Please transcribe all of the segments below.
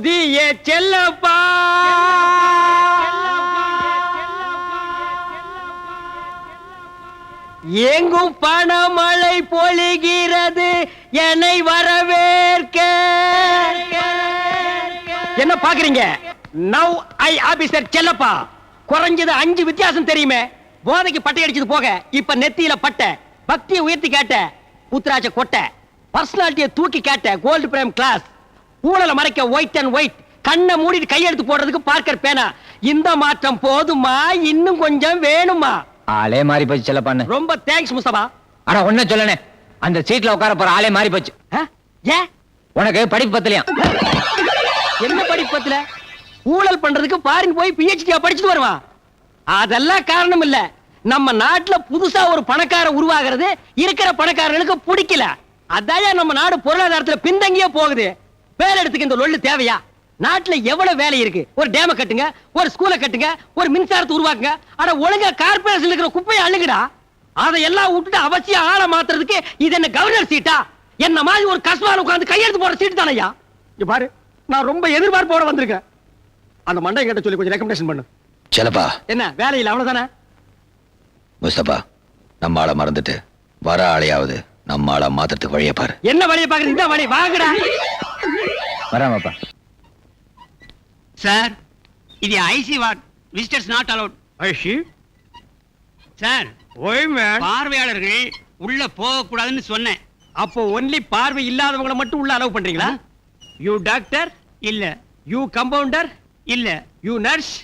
புதிய செல்லப்பா. எங்கும் பணமழை பொழிகிறது என்னை வரவேற்க. என்ன பாக்குறீங்க நவ் ஐ ஆபிசர் செல்லப்பா. குறைஞ்சது அஞ்சு வித்தியாசம் தெரியுமே. போதைக்கு பட்டை அடிச்சது போக இப்ப நெத்தியில பட்டை. பக்தியை உயர்த்தி கேட்ட உத்ராஜ கொட்டை. பர்சனாலிட்டியை தூக்கி கேட்ட கோல்டு பிரேம் கிளாஸ் ஊழலை மறைக்க ஒயிட் அண்ட் ஒயிட் கண்ணை மூடிட்டு கையெழுத்து போடுறதுக்கு பார்க்கர் பேனா. இந்த மாற்றம் போதுமா? இன்னும் கொஞ்சம் வேணுமா? ஆளே மாறி போச்சு செல்ல பண்ணு. ரொம்ப தேங்க்ஸ் முஸ்தபா. ஆனா ஒண்ணு சொல்லனே. அந்த சீட்ல உட்கார போற ஆளே மாறி போச்சு? ஏன் உனக்கு படிப்பு பத்தலையா? என்ன படிப்பத்துல ஊழல் பண்றதுக்கு பாரின் போய் பிஹெச்டியா படிச்சுட்டு வருவான். அதெல்லாம் காரணம் இல்ல. நம்ம நாட்டுல புதுசா ஒரு பணக்கார உருவாகிறது. இருக்கிற பணக்காரர்களுக்கு பிடிக்கல. அதான் நம்ம நாடு பொருளாதாரத்துல பின்தங்கியே போகுது. பேர் எடுத்துக்க இந்த லொள்ளு தேவையா? நாட்டுல எவ்வளவு வேலை இருக்கு? ஒரு டேம கட்டுங்க ஒரு ஸ்கூலை கட்டுங்க ஒரு மின்சாரத்தை உருவாக்குங்க. அட ஒழுங்கா கார்பரேஷன்ல இருக்கிற குப்பையை அள்ளுங்கடா. அதையெல்லாம் விட்டுட்டு அவசியம் ஆளை மாத்துறதுக்கு இது என்ன கவர்னர் சீட்டா என்ன மாதிரி ஒரு கஸ்பால உட்கார்ந்து கையெழுத்து போற சீட்டு தானையா இங்க பாரு நான் ரொம்ப எதிர்பார்ப்போட வந்திருக்கேன். அந்த மண்டை கிட்ட சொல்லி கொஞ்சம் ரெக்கமெண்டேஷன் பண்ணு. செலப்பா என்ன வேலையில் அவ்வளவுதானே? முஸ்தபா நம்ம ஆளை மறந்துட்டு வர ஆளையாவது நம்ம ஆளை மாத்துறதுக்கு வழியை பாரு. என்ன வழியை பாக்குறது இந்த வழி வாங்கடா. வராமப்பா சார் இது IC ward. Visitors not allowed ஐஷி sir ஓய் மேன் பார்வையாளர்கள் உள்ள போக கூடாதுன்னு சொன்னேன். அப்போ ஒன்லி பார்வை இல்லாதவங்கள மட்டும் உள்ள அலோவ் பண்றீங்களா? யூ டாக்டர் இல்ல. யூ கம்பவுண்டர் இல்ல. யூ நர்ஸ்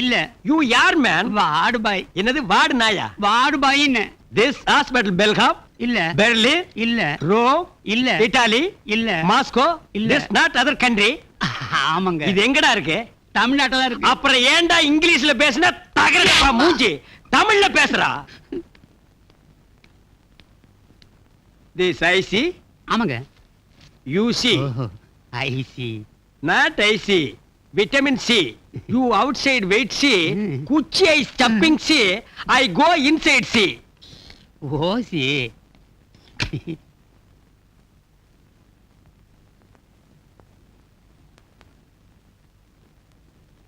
இல்ல. யூ யார் மேன் வார்டு பாய். என்னது வார்டு நாயா? வார்டு பாயின்னு. திஸ் ஹாஸ்பிடல் பெல்காம் இல்ல. பெர்லின் இல்ல. ரோம் இல்ல. இட்டாலி இல்ல. மாஸ்கோ இல்ல. This not other country. ஆமாங்க. இது எங்கடா இருக்கு? தமிழ்நாட்டில் தான் இருக்கு. அப்புறம் ஏன்டா இங்கிலீஷ்ல பேசுனா தகரப்பா மூஞ்சி? தமிழ்ல பேசுறா. திஸ் ஐசி ஆமாங்க. You see IC not IC vitamin C. You outside wait see. குச்சி I stopping see. I go inside see. ஓசி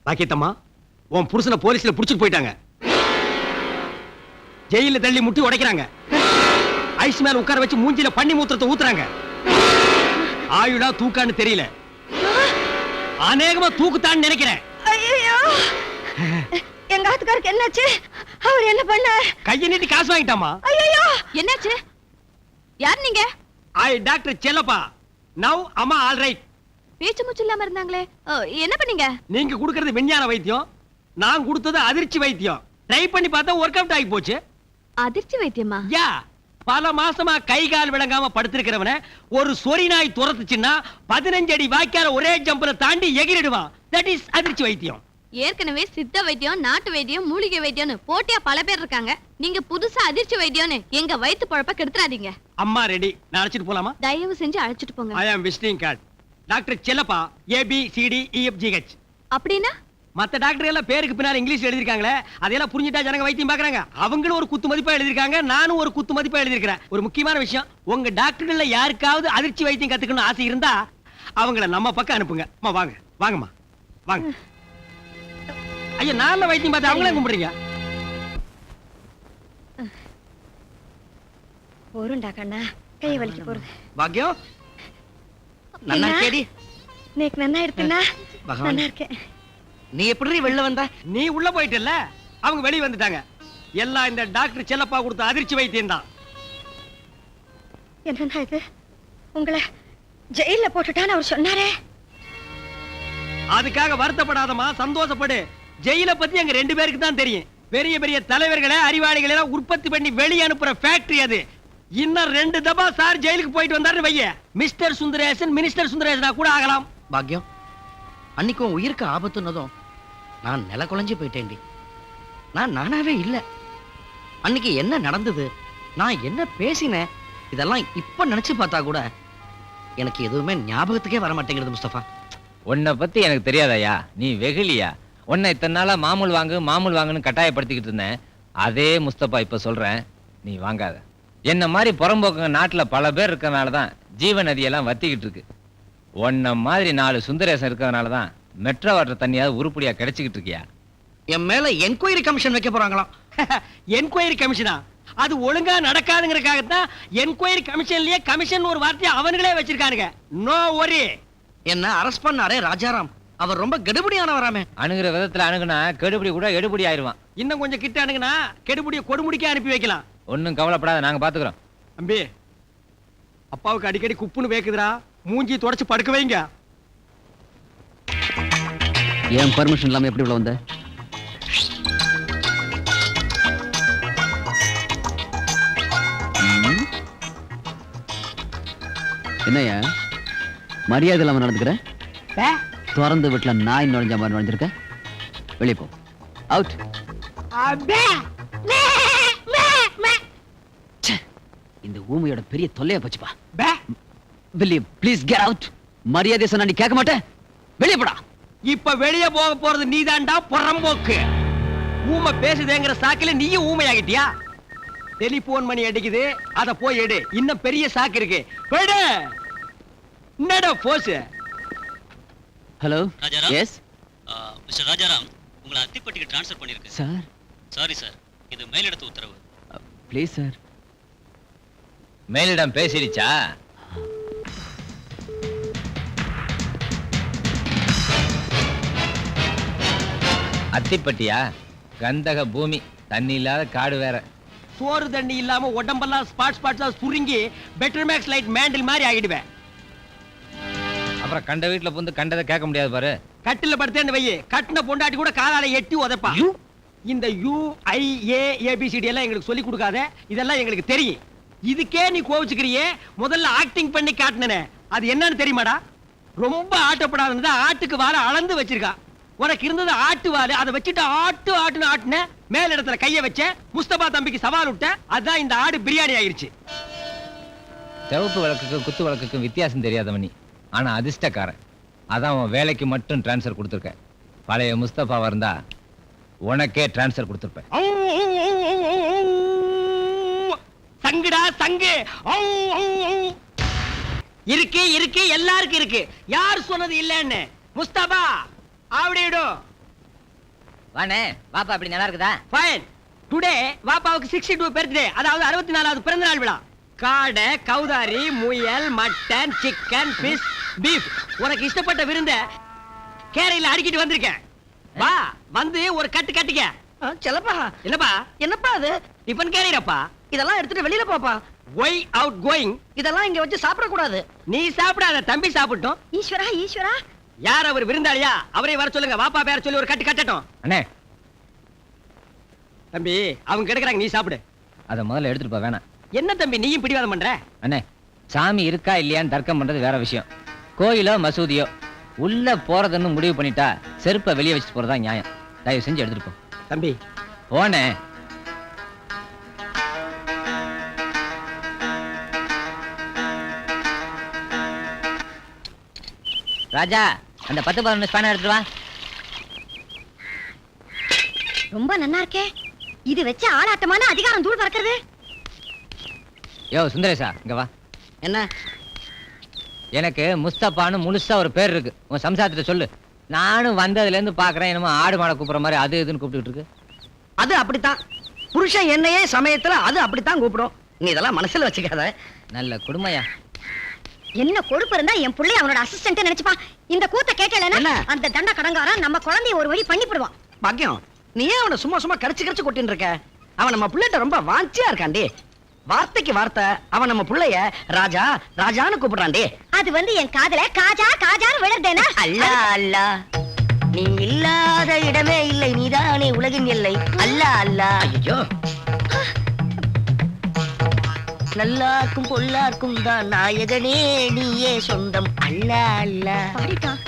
பாக்கியத்தம்மா உன் புருஷனை போலீஸ்ல புடிச்சிட்டு போயிட்டாங்க. ஜெயில தள்ளி முட்டி உடைக்கிறாங்க. ஐஸ் மேல உட்கார வச்சு மூஞ்சில பண்ணி மூத்திரத்தை ஊத்துறாங்க. ஆயுளா தூக்கான்னு தெரியல. அநேகமா தூக்குத்தான்னு நினைக்கிறேன். ஐயோ எங்க ஆத்துக்காருக்கு என்னாச்சு? அவர் என்ன பண்ண கையை நீட்டி காசு வாங்கிட்டாமா ஐயோ என்னாச்சு? யார் நீங்க? ஐ டாக்டர் செல்லப்பா நவ் அம்மா ஆல் ரைட் பேச்சு மூச்சு இல்லாம இருந்தாங்களே. என்ன பண்ணீங்க? நீங்க கொடுக்கறது விஞ்ஞான வைத்தியம் நான் கொடுத்தது அதிர்ச்சி வைத்தியம். ட்ரை பண்ணி பார்த்தா ஒர்க் அவுட் ஆகி போச்சு. அதிர்ச்சி வைத்தியமா? யா பல மாசமா கை கால் விளங்காம படுத்திருக்கிறவன ஒரு சொறி நாய் துரத்துச்சுன்னா பதினஞ்சு அடி வாய்க்கால ஒரே ஜம்பல தாண்டி எகிரிடுவான். தட் இஸ் அதிர்ச்சி வைத்தியம். ஏற்கனவே சித்த வைத்தியம் நாட்டு வைத்தியம் மூலிகை வைத்தியம்னு போட்டியா பல பேர் இருக்காங்க. நீங்க புதுசா அதிர்ச்சி வைத்தியம்னு எங்க வயித்து பொழப்ப கெடுத்துறாதீங்க. அம்மா ரெடி. நான் அழைச்சிட்டு போலாமா? தயவு செஞ்சு அழைச்சிட்டு போங்க. I am visiting card doctor Chellappa A B C D E F G H அப்படின்னா? மத்த டாக்டர் எல்லாம் பேருக்கு பின்னால இங்கிலீஷ் எழுதிருக்காங்களே அதையெல்லாம் புரிஞ்சுட்டா ஜனங்க வைத்தியம் பாக்குறாங்க அவங்களும் ஒரு குத்து மதிப்பா எழுதிருக்காங்க நானும் ஒரு குத்து மதிப்பா எழுதிருக்கிறேன் ஒரு முக்கியமான விஷயம் உங்க டாக்டர்கள்ல யாருக்காவது அதிர்ச்சி வைத்தியம் கத்துக்கணும் ஆசை இருந்தா அவங்கள நம்ம பக்கம் அனுப்புங்க. அம்மா வாங்க. வாங்கம்மா. வாங்க. ஐயா நான்ல வைத்தியம் பார்த்து அவங்களே கும்பிடுறீங்க? போருண்டா கண்ணா கை வலிக்க போறது பாக்கியம் நல்லா கேடி நேக்கு நன்னா எடுத்துனா. நல்லா இருக்கேன். நீ எப்படி வெளில வந்த? நீ உள்ள போயிட்டல அவங்க வெளிய வந்துட்டாங்க. எல்லாம் இந்த டாக்டர் செல்லப்பா கொடுத்த அதிர்ச்சி வைத்தியம் தான் என்னன்னா இது? உங்களை ஜெயில போட்டுட்டான்னு அவர் சொன்னாரே. அதுக்காக வருத்தப்படாதமா சந்தோஷப்படு. ஜெயில பத்தி எங்க ரெண்டு பேருக்கு தான் தெரியும். பெரிய பெரிய தலைவர்களை அறிவாளிகளை எல்லாம் உற்பத்தி பண்ணி வெளிய அனுப்புற ஃபேக்டரி அது. இன்னும் ரெண்டு தபா சார் ஜெயிலுக்கு போயிட்டு வந்தாருன்னு வைய. மிஸ்டர் சுந்தரேசன் மினிஸ்டர் சுந்தரேசனா கூட ஆகலாம். பாக்யம் அன்னைக்கு உன் உயிருக்கு ஆபத்துனதும் நான் நில குலைஞ்சு போயிட்டேன்டி. நான் நானாவே இல்ல. அன்னைக்கு என்ன நடந்தது நான் என்ன பேசினேன் இதெல்லாம் இப்ப நினைச்சு பார்த்தா கூட எனக்கு எதுவுமே ஞாபகத்துக்கே வர மாட்டேங்கிறது முஸ்தபா. உன்னை பத்தி எனக்கு தெரியாதயா நீ வெகுளியா? உன்னை இத்தனை நாளாக மாமூல் வாங்கு மாமூல் வாங்குன்னு கட்டாயப்படுத்திக்கிட்டு இருந்தேன். அதே முஸ்தபா இப்போ சொல்கிறேன் நீ வாங்காத. என்ன மாதிரி புறம்போக்குங்க நாட்டில் பல பேர் இருக்கிறனால தான் ஜீவ நதியெல்லாம் வத்திக்கிட்டு இருக்கு. உன்ன மாதிரி நாலு சுந்தரேசன் இருக்கிறதுனால தான் மெட்ரோ வாட்டர் தண்ணியாவது உருப்படியாக கிடைச்சிக்கிட்டு இருக்கியா? என் மேல என்கொயரி கமிஷன் வைக்க போறாங்களாம். என்கொயரி கமிஷனா அது ஒழுங்கா நடக்காதுங்கிறதுக்காகத்தான் என்கொயரி கமிஷன்லயே கமிஷன் ஒரு வார்த்தையை அவனுங்களே வச்சிருக்கானுங்க. நோ ஒரி என்ன அரெஸ்ட் பண்ணாரே ராஜாராம். அவர் ரொம்ப கெடுபடியானவராமே. அணுகிற விதத்துல அணுகுனா கெடுபடி கூட எடுபடி ஆயிருவான். இன்னும் கொஞ்சம் கிட்ட அணுகுனா கெடுபடிய கொடுமுடிக்க அனுப்பி வைக்கலாம். ஒன்னும் கவலைப்படாத நாங்க பாத்துக்கிறோம். அம்பி அப்பாவுக்கு அடிக்கடி குப்புன்னு வேக்குதுடா. மூஞ்சி தொடச்சு படுக்க வைங்க. ஏன் பர்மிஷன் இல்லாம எப்படி உள்ள வந்த? ம்? என்னய்யா? மரியாதை இல்லாம நடந்துக்கிற? திறந்து வீட்டுல நாய் நுழைஞ்ச மாதிரி நுழைஞ்சிருக்க? வெளியே போ. அவுட் இந்த ஊமையோட பெரிய தொல்லைய போச்சுப்பா வெளியே ப்ளீஸ் கெட் அவுட் மரியாதை சொன்னா நீ கேட்க மாட்டேன் வெளியே போடா. இப்ப வெளிய போக போறது நீதான்டா புறம்போக்கு. ஊமை பேசுதேங்கிற சாக்குல நீயும் ஊமையாகிட்டியா? டெலிபோன் மணி அடிக்குது. அத போய் எடு. இன்னும் பெரிய சாக்கு இருக்கு. போயிடு. என்னடா boss hello Rajaram? Yes mister Rajaram உங்களை அத்திப்பட்டிக்கு ட்ரான்ஸ்ஃபர் பண்ணிருக்கு சார் சாரி சார் இது மேலிடத்து உத்தரவு. ப்ளீஸ் சார் மேலிடம் பேசிடுச்சா? அத்திப்பட்டியா? கந்தக பூமி தண்ணி இல்லாத காடு வேற. சோறு தண்ணி இல்லாம உடம்பெல்லாம் ஸ்பாட் ஸ்பாட்ஸா சுருங்கி பெட்டர் மேக்ஸ் லைட் மேண்டில் மாதிரி ஆகிடுவேன் அப்புறம் கண்ட வீட்டுல புந்து கண்டதை கேட்க முடியாது பாரு. கட்டில படுத்தேன்னு வையே கட்டின பொண்டாட்டி கூட காலால எட்டி உதைப்பா. இந்த யூ ஐ ஏ ஏபிசிடி எல்லாம் எங்களுக்கு சொல்லி கொடுக்காத. இதெல்லாம் எங்களுக்கு தெரியும். இதுக்கே நீ கோவிச்சுக்கிறியே. முதல்ல ஆக்டிங் பண்ணி காட்டினே அது என்னன்னு தெரியுமாடா? ரொம்ப ஆட்டப்படாதுன்னு ஆட்டுக்கு வார அளந்து வச்சிருக்கா. உனக்கு இருந்தது ஆட்டு வாலு. அதை வச்சுட்டு ஆட்டு ஆட்டுன்னு ஆட்டுன. மேல் இடத்துல கைய வச்ச. முஸ்தபா தம்பிக்கு சவால் விட்ட. அதான் இந்த ஆடு பிரியாணி ஆயிருச்சு. சிவப்பு விளக்குக்கும் குத்து விளக்குக்கும் வித்தியாசம் தெரியாதவன். நீ ஆனா அதிர்ஷ்டக்காரன். அதான் உன் வேலைக்கு மட்டும் டிரான்ஸ்ஃபர் கொடுத்துருக்கேன். பழைய முஸ்தபாவா இருந்தா உனக்கே டிரான்ஸ்ஃபர் கொடுத்துருப்பேன். சங்குடா சங்கு. இருக்கு இருக்கு எல்லாருக்கும் இருக்கு. யார் சொன்னது இல்லன்னு? முஸ்தபா ஆவடிடும் வாண்ணே பாப்பா அப்படி நல்லா இருக்குதா? ஃபைன் டுடே வாப்பாவுக்கு சிக்ஸ்டி டூ பர்த்டே அதாவது அறுபத்தி நாலாவது பிறந்த நாள் விழா. காடை கௌதாரி முயல் மட்டன் சிக்கன் ஃபிஷ் பீஃப் உனக்கு இஷ்டப்பட்ட விருந்த கேரையில அடிக்கிட்டு வந்திருக்கேன். வா வந்து ஒரு கட்டு கட்டிக்க. ஆ, செல்லப்பா. என்னப்பா? என்னப்பா அது? டிஃபன் கேரியரப்பா? இதெல்லாம் எடுத்துட்டு வெளியில போப்பா. ஒய் அவுட் கோயிங் இதெல்லாம் இங்க வச்சு சாப்பிடக்கூடாது. நீ சாப்பிடாத தம்பி சாப்பிட்டோம். ஈஸ்வரா ஈஸ்வரா. யார் அவர் விருந்தாளியா? அவரே வர சொல்லுங்க. வாப்பா பேர சொல்லி ஒரு கட்டு கட்டட்டும். அண்ணே. தம்பி அவங்க கிடக்குறாங்க நீ சாப்பிடு. அதை முதல்ல எடுத்துட்டு போ வேணாம். என்ன தம்பி நீயும் பிடிவாதம் பண்ற? அண்ணே சாமி இருக்கா இல்லையான்னு தர்க்கம் பண்றது வேற விஷயம். கோயிலோ மசூதியோ? உள்ள போறதுன்னு முடிவு பண்ணிட்டா செருப்பை வெளியே வச்சுட்டு போறதா நியாயம். தயவு செஞ்சு எடுத்துட்டு போ. தம்பி. போனே. ராஜா அந்த பத்து பதினொன்று ஸ்பேனர் எடுத்துட்டு வா. ரொம்ப நன்னா இருக்கே. இது வச்சு ஆளாட்டமான அதிகாரம் தூள் பறக்கிறது. யோ சுந்தரேசா இங்க வா. என்ன? எனக்கு முஸ்தபான்னு முழுசா ஒரு பேர் இருக்கு. உன் சம்சாரத்திட்ட சொல்லு. நானும் வந்ததுல இருந்து பாக்குறேன் என்னமோ ஆடு மாடை கூப்பிடுற மாதிரி அது இதுன்னு கூப்பிட்டுட்டு இருக்கு. அது அப்படித்தான். புருஷன் என்னையே சமயத்துல அது அப்படித்தான் கூப்பிடும். நீ இதெல்லாம் மனசுல வச்சுக்காத. நல்ல குடுமையா. என்ன கொழுப்பு இருந்தா என் புள்ளை அவனோட அசிஸ்டன்ட் நினைச்சுப்பா. இந்த கூத்த என்ன? கேட்கலன்னா அந்த தண்ட கடங்காரன் நம்ம குழந்தைய ஒரு வழி பண்ணி போடுவான் பாக்கியம் நீ ஏன் அவனை சும்மா சும்மா கடிச்சு கடிச்சு கொட்டின்னு இருக்க. அவன் நம்ம பிள்ளைகிட்ட ரொம்ப வாஞ்சியா இருக்காண்டி வார்த்தைக்கு வார்த்தை அவன் நம்ம புள்ளைய ராஜா ராஜான்னு கூப்பிடுறான்டி. அது வந்து என் காதுல காஜா காஜான்னு விழுறதேனா அல்லா அல்லா. நீ இல்லாத இடமே இல்லை நீதானே உலகின் எல்லை. அல்லா அல்லா. ஐயோ நல்லார்க்கும் பொல்லார்க்கும் தான் நாயகனே நீயே சொந்தம். அல்லா அல்லா. பாடிட்டான்.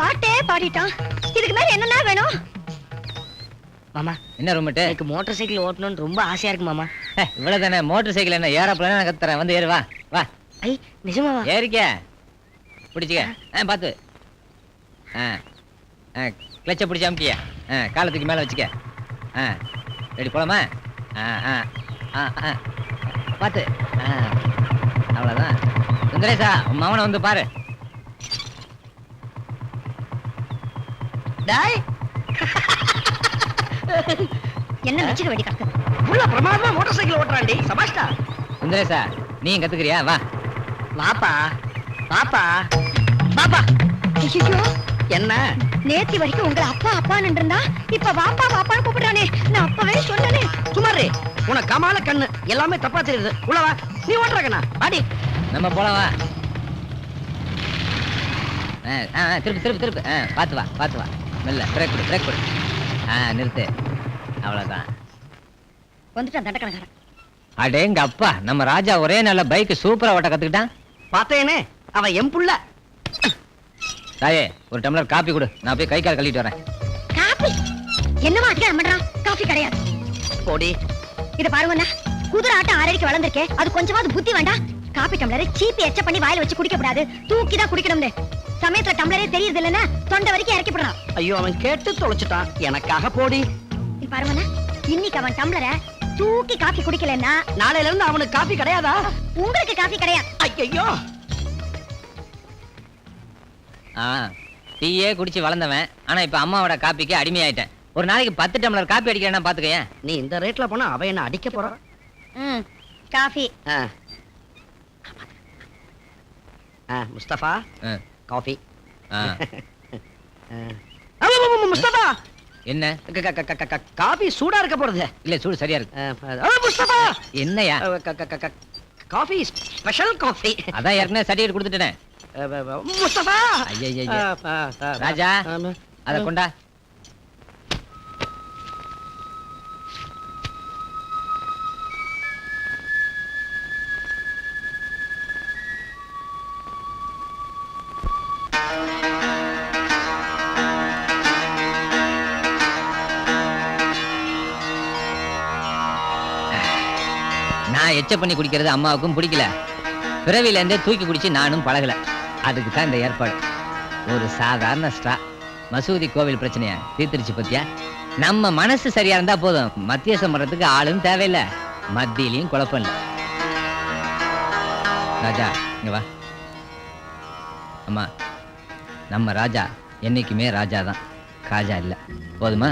பாட்டே பாடிட்டான். இதுக்கு மேல என்னன்னா வேணும்? மாமா என்ன ரூமட்டு எனக்கு மோட்டார் சைக்கிள் ஓட்டணும்னு ரொம்ப ஆசையா இருக்கு மாமா. இவ்வளவு தானே மோட்டர் சைக்கிள் என்ன ஏறப்பலாம் நான் கத்துறேன் வந்து ஏறு வா வா. ஐ நிஜமாவா? ஏறிக்க. பிடிச்சிக்க. ஆ பார்த்து ஆ ஆ கிளச்சை பிடிச்சி அமுக்கிய ஆ காலத்துக்கு மேலே வச்சுக்க. ஆ ரெடி போலாமா? ஆ ஆ ஆ ஆ. பார்த்து ஆ அவ்வளோதான் சுந்தரேஷா உன் மவனை வந்து பாரு. டாய். என்ன வச்சுக்க வேண்டி கிடக்கு உள்ள பிரமாதமா மோட்டார் சைக்கிள் ஓட்டுறாண்டி சபாஷ்டா. சுந்தரேசா நீ கத்துக்கிறியா? வா. வாப்பா வாப்பா வாப்பா. ஐயோ என்ன? நேத்தி வரைக்கும் உங்களை அப்பா அப்பான்னு இருந்தா இப்ப வாப்பா வாப்பான்னு கூப்பிடுறானே. நான் அப்பவே சொன்னனே. சுமாரு உனக்கு கமால கண்ணு. எல்லாமே தப்பா தெரியுது. உள்ள வா. நீ ஓட்டுற கண்ணா. வாடி. நம்ம போலாம் வா. ஆ, ஆ, ஆ, திருப்பு திருப்பு திருப்பு. ஆ பார்த்து வா பார்த்து வா. மெல்ல பிரேக் கொடு பிரேக் கொடு. ஆ நிறுத்து. அவ்வளோதான் வந்துட்டான் தண்டக்கணக்காரன் அடேங்க அப்பா நம்ம ராஜா ஒரே நல்ல பைக் சூப்பரா ஓட்ட கத்துக்கிட்டான். பார்த்தேனே அவன் என் புள்ள. தாயே ஒரு டம்ளர் காப்பி கொடு. நான் போய் கை கால் கழுவிட்டு வரேன். காபி என்னவா அதிகாரம் பண்றான்? காஃபி கிடையாது. போடி. இத பாருங்கண்ணா குதிரை ஆட்டம் ஆறடிக்கு வளர்ந்திருக்கே. அது கொஞ்சமாவது புத்தி வேண்டாம். காபி டம்ளரை சீப்பி எச்ச பண்ணி வாயில வச்சு குடிக்க கூடாது தூக்கி தான் குடிக்கணும்னு. சமயத்துல டம்ளரே தெரியுது இல்லைன்னா தொண்டை வரைக்கும் இறக்கி போடுறான் ஐயோ அவன் கேட்டு தொலைச்சிட்டான். எனக்காக போடி. இது பாருங்கண்ணா இன்னைக்கு அவன் டம்ளரை தூக்கி காபி குடிக்கலன்னா நாளையில இருந்து அவனுக்கு காபி கிடையாதா உங்களுக்கு காபி கிடையாது ஐயோ ஆ டீயே குடிச்சு வளர்ந்தவன் ஆனா இப்ப அம்மாவோட காப்பிக்கு அடிமையாயிட்டேன் ஒரு நாளைக்கு பத்து டம்ளர் காப்பி அடிக்கிறேன்னா பாத்துக்கேன் நீ இந்த ரேட்ல போனா அவன் என்ன அடிக்க போறான் ம் காஃபி ஆ. ஆ, முஸ்தபா ஆ, காஃபி ஆ. முஸ்தபா என்ன? க- க- க- க- க- காஃபி சூடா இருக்க போறது. இல்ல சூடு சரியா இருக்கு. என்னையா? காஃபி ஸ்பெஷல் காஃபி அதான் ஏற்கனவே சர்டிஃபிகேட் கொடுத்துட்டேன். முஸ்தபா! ராஜா. அத கொண்டா. எச்ச பண்ணி குடிக்கிறது அம்மாவுக்கும் பிடிக்கல. பிறவிலேருந்தே தூக்கி குடிச்சு நானும் பழகல. அதுக்கு தான் இந்த ஏற்பாடு. ஒரு சாதாரண ஸ்ட்ரா மசூதி கோவில் பிரச்சனைய தீர்த்துருச்சு பத்தியா? நம்ம மனசு சரியா இருந்தா போதும். மத்தியசம் பண்றதுக்கு ஆளும் தேவையில்லை. மத்தியிலையும் குழப்பம் இல்லை. ராஜா இங்க வா. அம்மா நம்ம ராஜா என்னைக்குமே ராஜா தான் காஜா இல்லை. போதுமா?